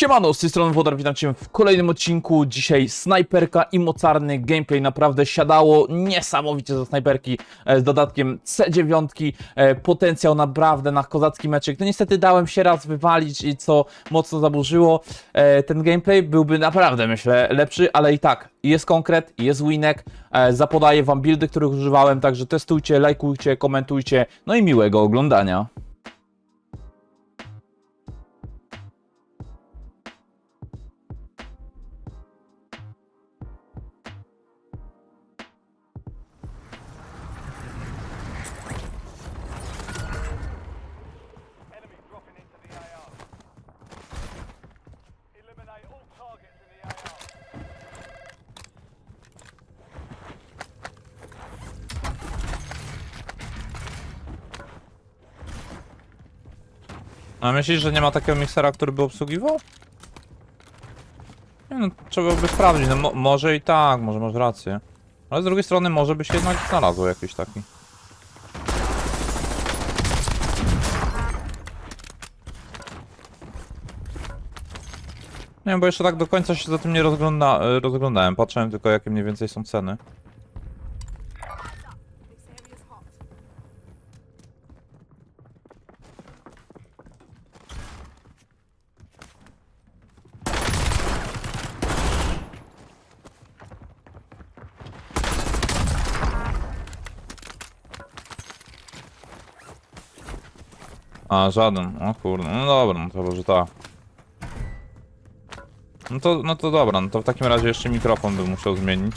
Siemano, z tej strony Wodar, witam Cię w kolejnym odcinku. Dzisiaj snajperka i mocarny gameplay naprawdę siadało niesamowicie ze snajperki e, z dodatkiem C9. E, Potencjał naprawdę na kozacki meczek. No niestety dałem się raz wywalić i co mocno zaburzyło e, ten gameplay. Byłby naprawdę, myślę, lepszy, ale i tak jest konkret, jest winek. Zapodaję Wam buildy, których używałem, także testujcie, lajkujcie, komentujcie. No i miłego oglądania. A myślisz, że nie ma takiego miksera, który by obsługiwał? Nie no, trzeba by sprawdzić. No, mo może i tak, może masz rację. Ale z drugiej strony może by się jednak znalazł jakiś taki. Nie bo jeszcze tak do końca się za tym nie rozgląda e, rozglądałem. Patrzyłem tylko jakie mniej więcej są ceny. A, żaden. O kurde, no dobra, no to może tak. No to, no to dobra, no to w takim razie jeszcze mikrofon bym musiał zmienić.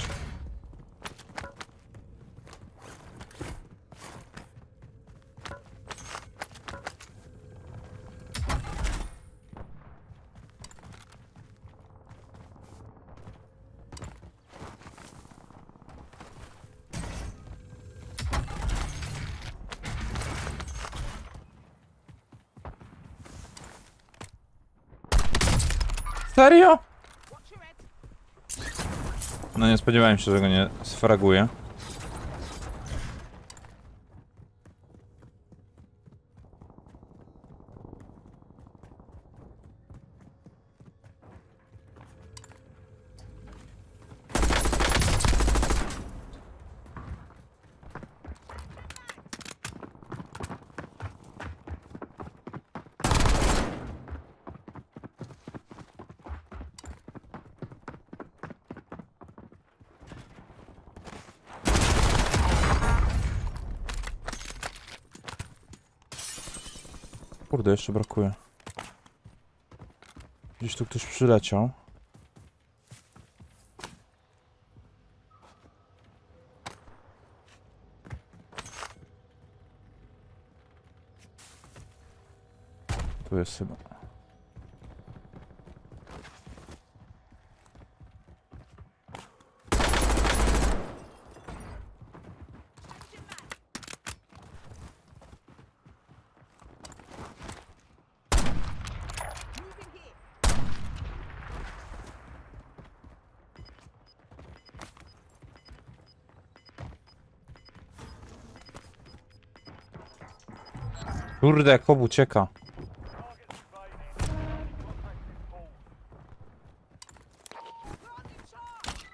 Spodziewałem się, że go nie sfraguje. Kurde, jeszcze brakuje. Gdzieś tu ktoś przyleciał. Tu jest chyba. Kurde, jak obu ucieka. Targets invading. Contact in full. Planting charge.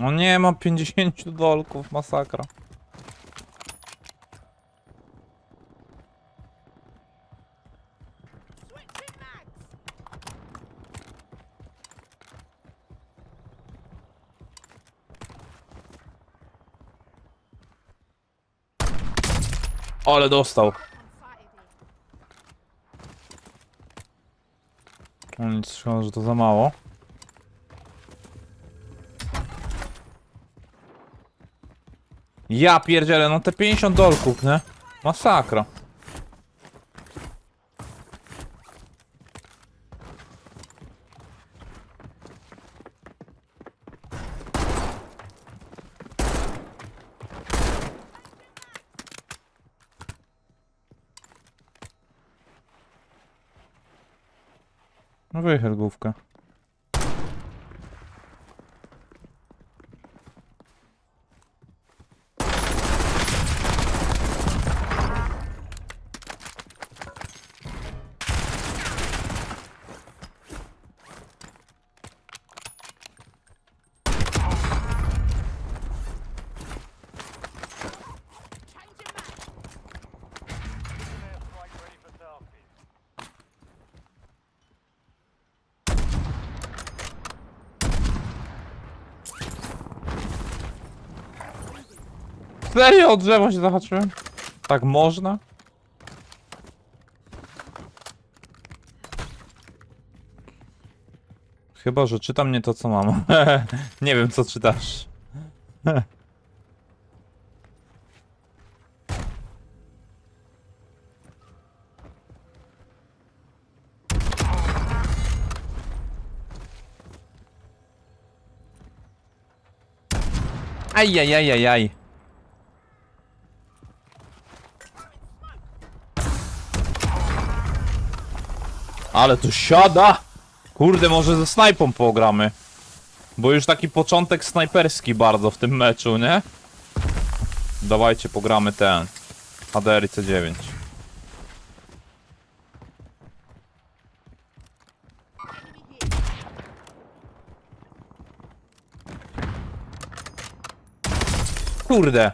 O nie, mam 50 dolków, masakra. Ale dostał. On sighted here. O nic, szkoda, że to za mało. Ja pierdzielę, no te 50 dolków, nie? Masakra. No Serio, o drzewo się zahaczyłem? Tak można? Chyba, że czytam nie to, co mam. nie wiem, co czytasz. Ajajajajaj. Ale tu siada! Kurde, może ze snajpą pogramy. Bo już taki początek snajperski bardzo w tym meczu, nie? Dawajcie, pogramy ten. HDR C9. Kurde.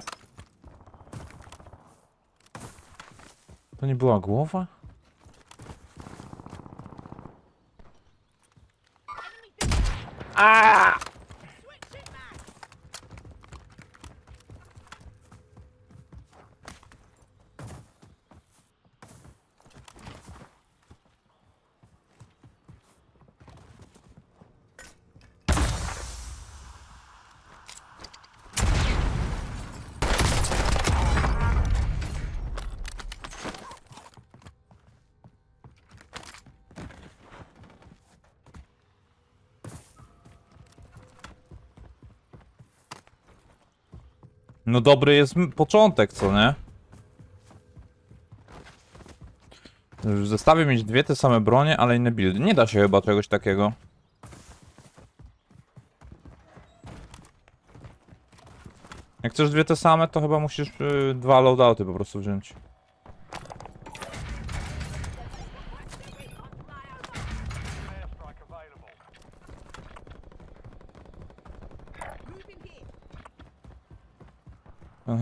To nie była głowa? No dobry jest początek, co nie? W zestawie mieć dwie te same bronie, ale inne buildy. Nie da się chyba czegoś takiego. Jak chcesz dwie te same, to chyba musisz y, dwa loadouty po prostu wziąć.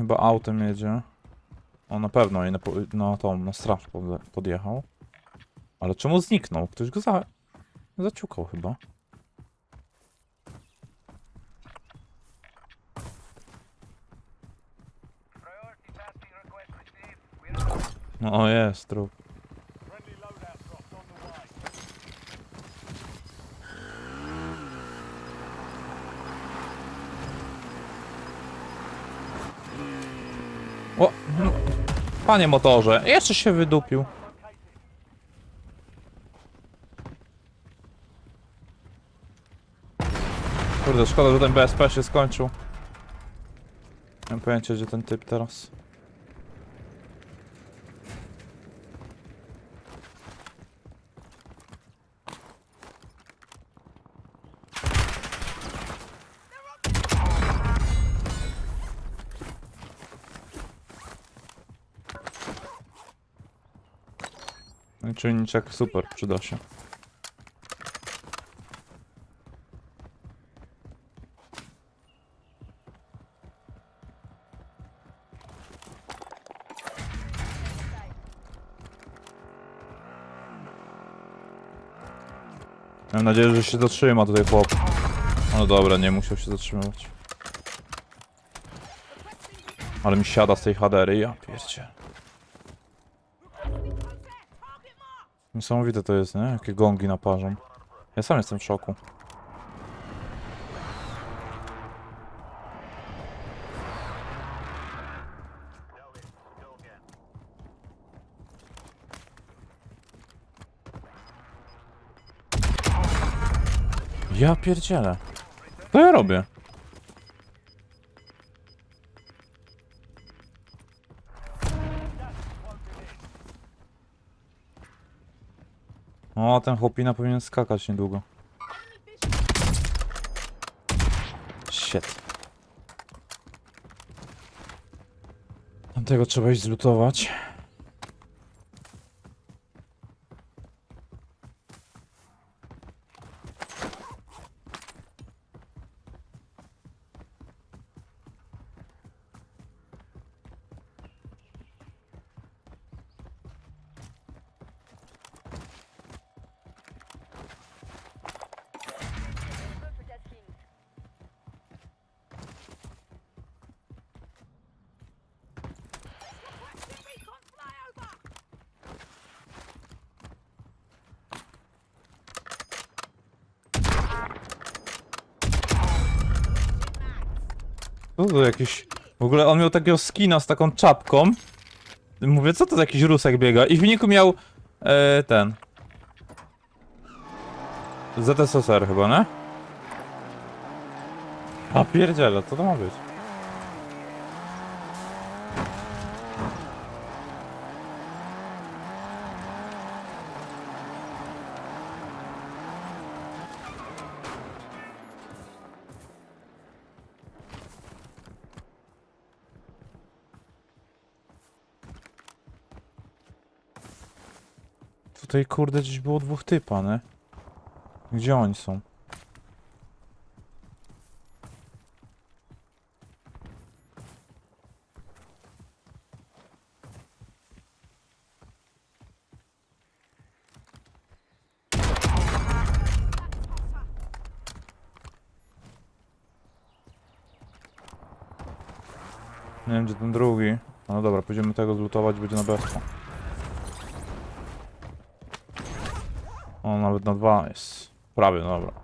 Chyba autem jedzie. On na pewno i na, na tą, na straż pod- podjechał. Ale czemu zniknął? Ktoś go za... zaciukał chyba. No o, jest, trup. Panie motorze, jeszcze się wydupił. Kurde, szkoda, że ten BSP się skończył. Nie mam pojęcia, gdzie ten typ teraz. No czujniczek super, przyda się. Mam nadzieję, że się zatrzyma tutaj chłop. No dobra, nie musiał się zatrzymywać. Ale mi siada z tej hadery, ja pierdzie. Niesamowite to jest, nie? Jakie gongi naparzą. Ja sam jestem w szoku. Ja pierdzielę. Co ja robię? O, ten chłopina powinien skakać niedługo. Shit. Tamtego trzeba iść zlutować. Co jakiś... W ogóle on miał takiego skina z taką czapką. Mówię, co to za jakiś rusek biega? I w wyniku miał... E, ten... ZSSR chyba, nie? A pierdziele, co to ma być? Tutaj kurde gdzieś było dwóch typa, nie? Gdzie oni są? Nie wiem gdzie ten drugi. No dobra, pójdziemy tego zlutować, będzie na bezpo. O, nawet na dwa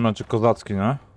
No macie kozacki, nie?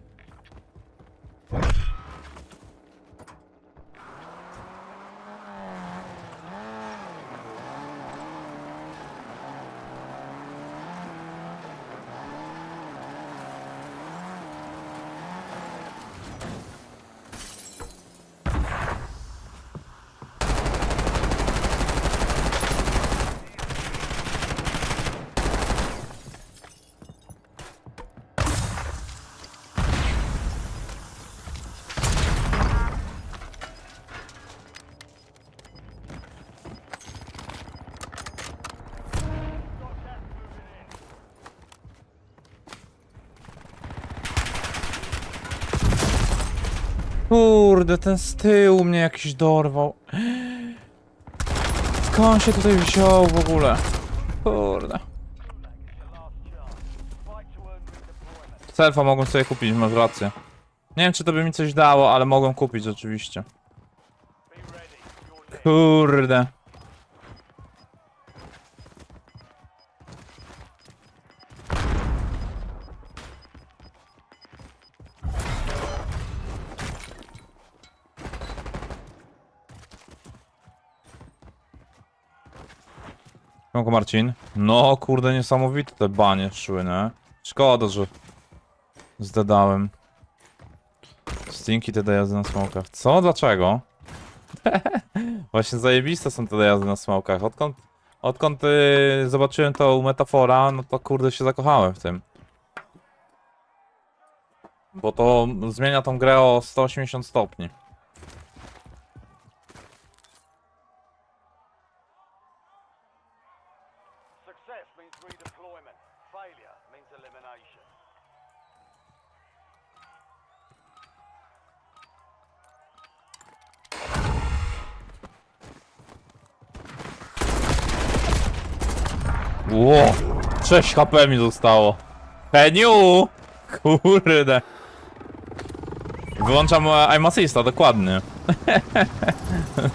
Kurde, ten z tyłu mnie jakiś dorwał. Skąd on się tutaj wziął w ogóle? Kurde. Selfa mogłem sobie kupić, masz rację. Nie wiem, czy to by mi coś dało, ale mogłem kupić next. Kurde. Dziękuję Marcin. No kurde, niesamowite te banie szły, nie? Szkoda, że zdadałem. Stinki te dojazdy na smokach. Co? Dlaczego? Właśnie zajebiste są te dojazdy na smokach. Odkąd, odkąd y, zobaczyłem u Metafora, no to kurde się zakochałem w tym. Bo to zmienia tą grę o 180 stopni. Ło! 6 HP mi zostało. Heniu! Kurde. Wyłączam aim assista, dokładnie.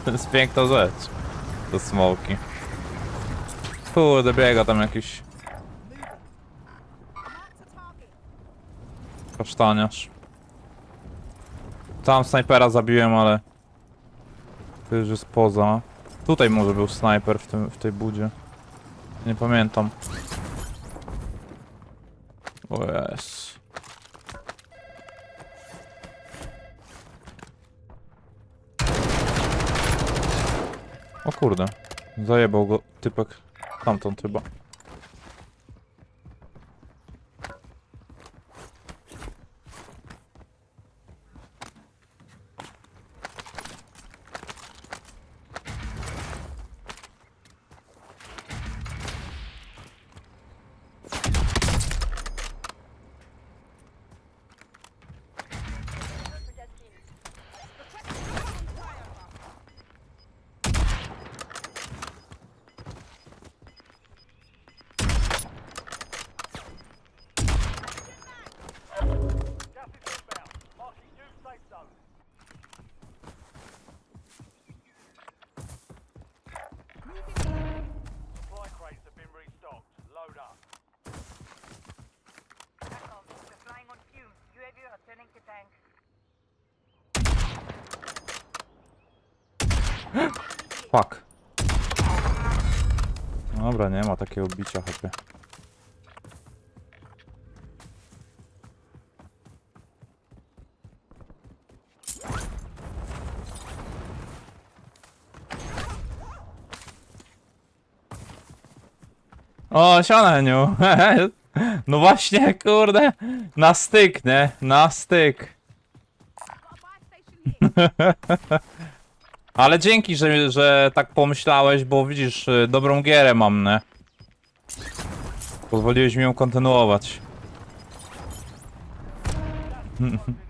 to jest piękna rzecz. To smoki. Kurde, biega tam jakiś kasztaniarz. Tam snajpera zabiłem, ale... To już jest poza. Tutaj może był snajper w, tym, w tej budzie. Nie pamiętam. O jest. O kurde. Zajebał go typek. Tamtąd chyba. Fuck. Dobra, nie ma takiego bicia chopie. O, sianeniu. No właśnie, kurde. Na styk, nie? Na styk. Ale dzięki, że, że tak pomyślałeś, bo widzisz, y, dobrą gierę mam, nie? Pozwoliłeś mi ją kontynuować.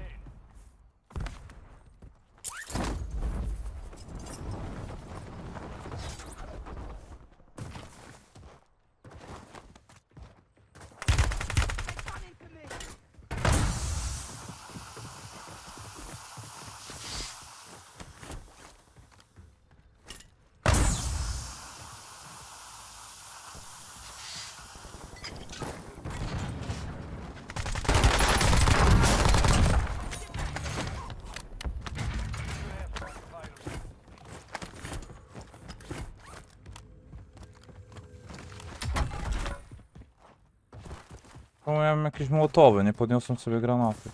To miałem jakieś młotowy, nie podniosłem sobie granaty.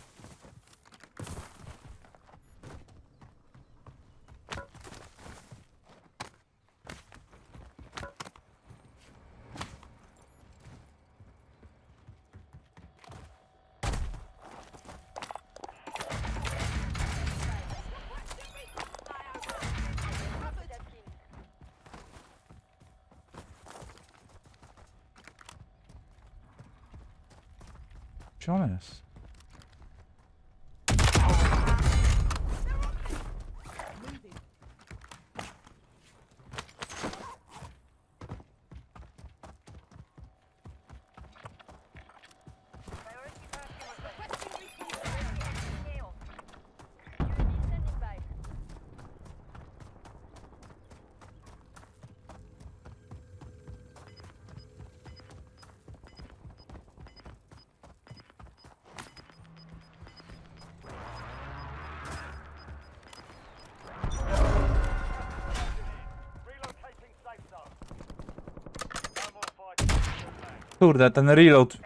Kurde, ten reload.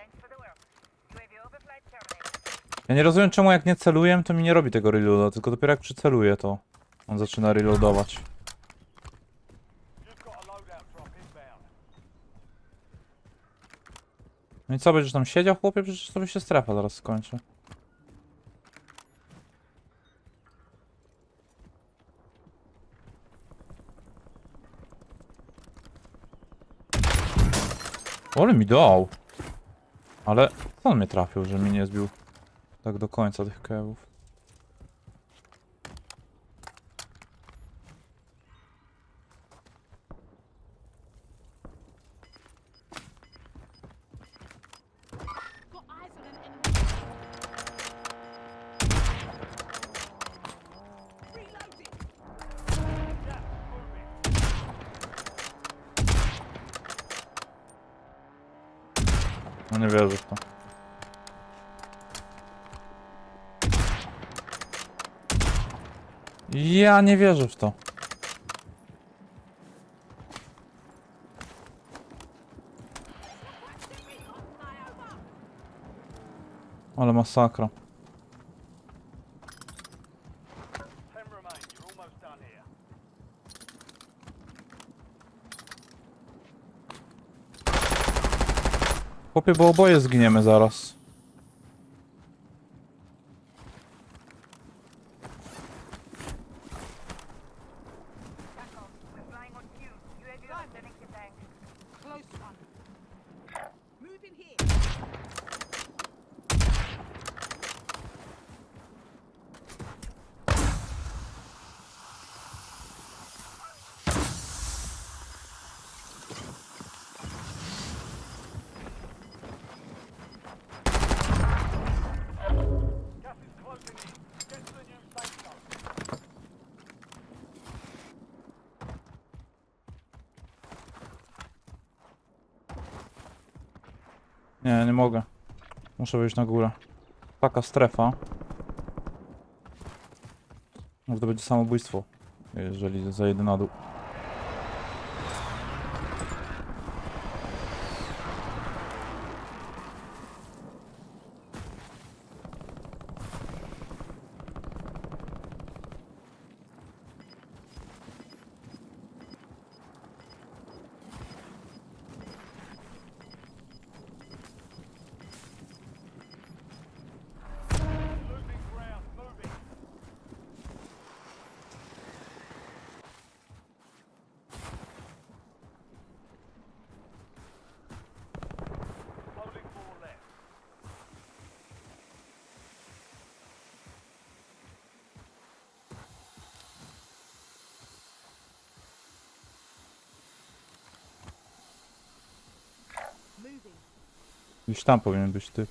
Ja nie rozumiem czemu jak nie celuję, to mi nie robi tego reloada, tylko dopiero jak przyceluję to on zaczyna reloadować. No i co, będziesz tam siedział chłopie? Przecież sobie się strefa zaraz skończy. Ole mi dał. Ale on mnie trafił, że mi nie zbił tak do końca tych kewów? Got eyes on an enemy. Reloading. Gas moving. No nie wierzę w to. Ja nie wierzę w to. Ale masakra. Chłopie, bo oboje zginiemy zaraz. Nie, nie mogę. Muszę wyjść na górę. Taka strefa. Może to będzie samobójstwo, jeżeli zajdę na dół. Gdzieś tam powinien być ty.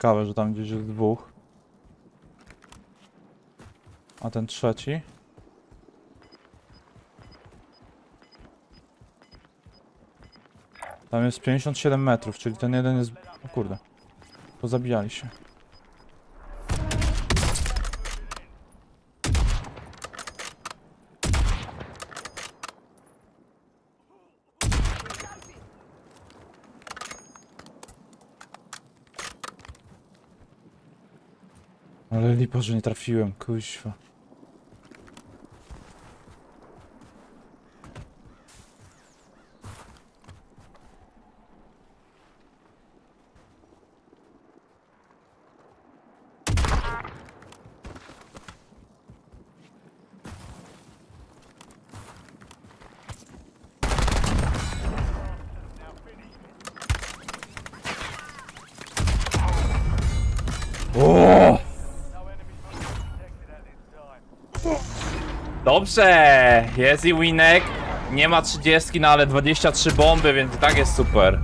Ciekawe, że tam gdzieś jest dwóch. A ten trzeci? Tam jest 57 metrów, czyli ten jeden jest... O kurde. Pozabijali się. Ale lipa, że nie trafiłem, kuźwa. Dobrze, jest i winek. Nie ma 30, no ale 23 bomby, więc i tak jest super.